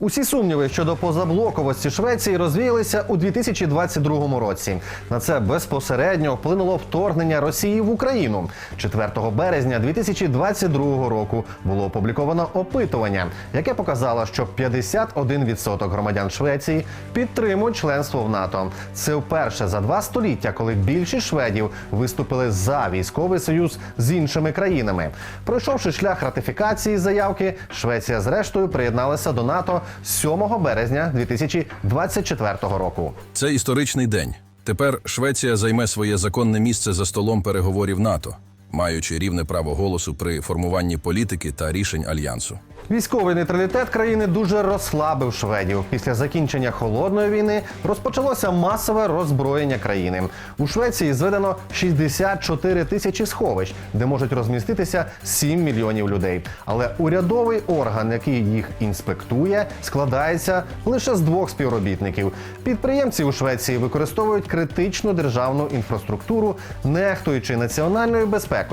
Усі сумніви щодо позаблоковості Швеції розвіялися у 2022 році. На це безпосередньо вплинуло вторгнення Росії в Україну. 4 березня 2022 року було опубліковано опитування, яке показало, що 51% громадян Швеції підтримують членство в НАТО. Це вперше за два століття, коли більшість шведів виступили за військовий союз з іншими країнами. Пройшовши шлях ратифікації заявки, Швеція зрештою приєдналася до НАТО 7 березня 2024 року. Це історичний день. Тепер Швеція займе своє законне місце за столом переговорів НАТО, маючи рівне право голосу при формуванні політики та рішень альянсу. Військовий нейтралітет країни дуже розслабив шведів. Після закінчення холодної війни розпочалося масове роззброєння країни. У Швеції зведено 64 тисячі сховищ, де можуть розміститися 7 мільйонів людей. Але урядовий орган, який їх інспектує, складається лише з двох співробітників. Підприємці у Швеції використовують критичну державну інфраструктуру, нехтуючи національною безпекою.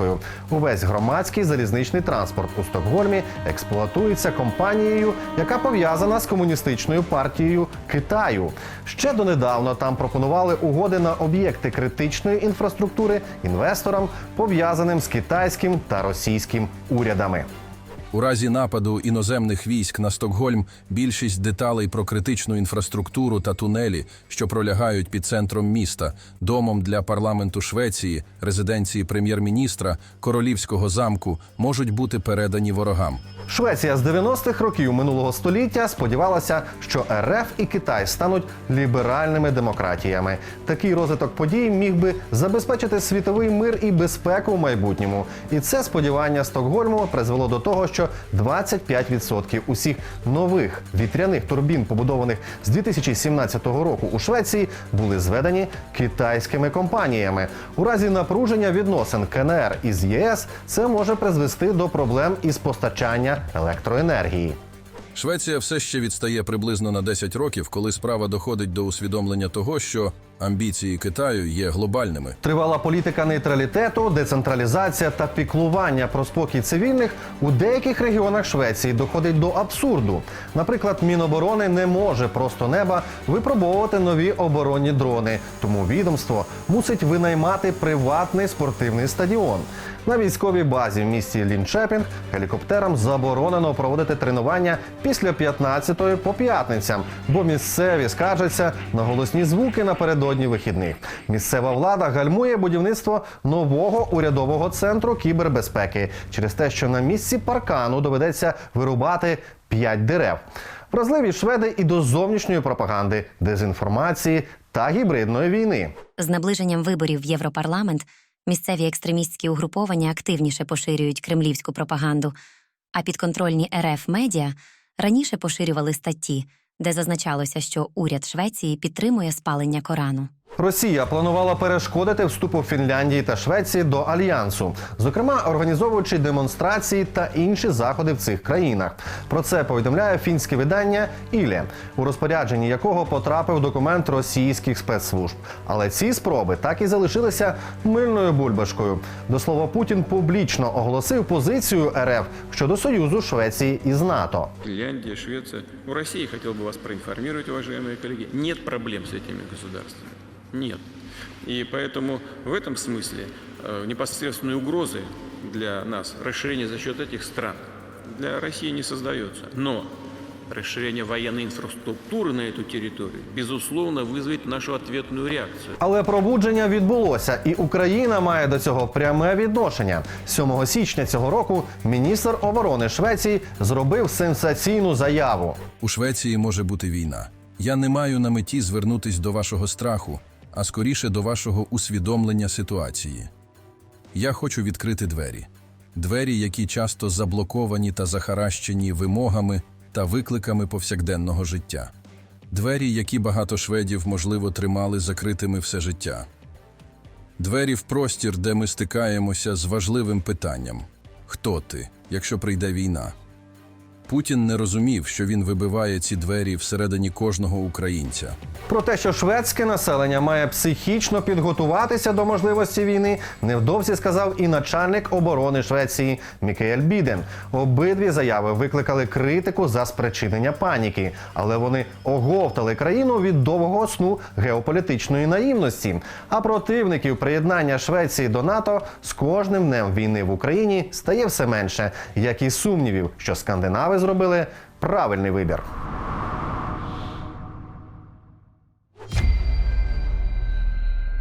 Увесь громадський залізничний транспорт у Стокгольмі експлуатується компанією, яка пов'язана з комуністичною партією Китаю. Ще донедавна там пропонували угоди на об'єкти критичної інфраструктури інвесторам, пов'язаним з китайським та російським урядами. У разі нападу іноземних військ на Стокгольм більшість деталей про критичну інфраструктуру та тунелі, що пролягають під центром міста, домом для парламенту Швеції, резиденції прем'єр-міністра, королівського замку, можуть бути передані ворогам. Швеція з 90-х років минулого століття сподівалася, що РФ і Китай стануть ліберальними демократіями. Такий розвиток подій міг би забезпечити світовий мир і безпеку в майбутньому. І це сподівання Стокгольму призвело до того, що 25% усіх нових вітряних турбін, побудованих з 2017 року у Швеції, були зведені китайськими компаніями. У разі напруження відносин КНР із ЄС це може призвести до проблем із постачання електроенергії. Швеція все ще відстає приблизно на 10 років, коли справа доходить до усвідомлення того, що амбіції Китаю є глобальними. Тривала політика нейтралітету, децентралізація та піклування про спокій цивільних у деяких регіонах Швеції доходить до абсурду. Наприклад, Міноборони не може просто неба випробовувати нові оборонні дрони, тому відомство мусить винаймати приватний спортивний стадіон. На військовій базі в місті Лінчепінг гелікоптерам заборонено проводити тренування після 15-ї по п'ятницям, бо місцеві скаржаться на голосні звуки напередодні вихідних. Місцева влада гальмує будівництво нового урядового центру кібербезпеки через те, що на місці паркану доведеться вирубати 5 дерев. Вразливі шведи і до зовнішньої пропаганди, дезінформації та гібридної війни. З наближенням виборів в Європарламент місцеві екстремістські угруповання активніше поширюють кремлівську пропаганду, а підконтрольні РФ медіа раніше поширювали статті, де зазначалося, що уряд Швеції підтримує спалення Корану. Росія планувала перешкодити вступу Фінляндії та Швеції до альянсу, зокрема організовуючи демонстрації та інші заходи в цих країнах. Про це повідомляє фінське видання Іле, у розпорядженні якого потрапив документ російських спецслужб. Але ці спроби так і залишилися мильною бульбашкою. До слова, Путін публічно оголосив позицію РФ щодо союзу Швеції із НАТО. Финляндия, Швеция. У России, хотел бы вас проинформировать, уважаемые коллеги, нет проблем с этими государствами. Нет. И поэтому в этом смысле э, непосредственной угрозы для нас расширение за счет этих стран для России не создается. Но расширение военной инфраструктуры на эту территорию, безусловно, вызовет нашу ответную реакцию. Але пробудження відбулося, і Україна має до цього пряме відношення. 7 січня цього року міністр оборони Швеції зробив сенсаційну заяву. У Швеції може бути війна. Я не маю на меті звернутись до вашого страху, а скоріше до вашого усвідомлення ситуації. Я хочу відкрити двері. Двері, які часто заблоковані та захаращені вимогами та викликами повсякденного життя. Двері, які багато шведів, можливо, тримали закритими все життя. Двері в простір, де ми стикаємося з важливим питанням: хто ти, якщо прийде війна? Путін не розумів, що він вибиває ці двері всередині кожного українця. Про те, що шведське населення має психічно підготуватися до можливості війни, невдовзі сказав і начальник оборони Швеції Мікеель Біден. Обидві заяви викликали критику за спричинення паніки, але вони оговтали країну від довгого сну геополітичної наївності. А противників приєднання Швеції до НАТО з кожним днем війни в Україні стає все менше, як і сумнівів, що скандинави зробили правильний вибір.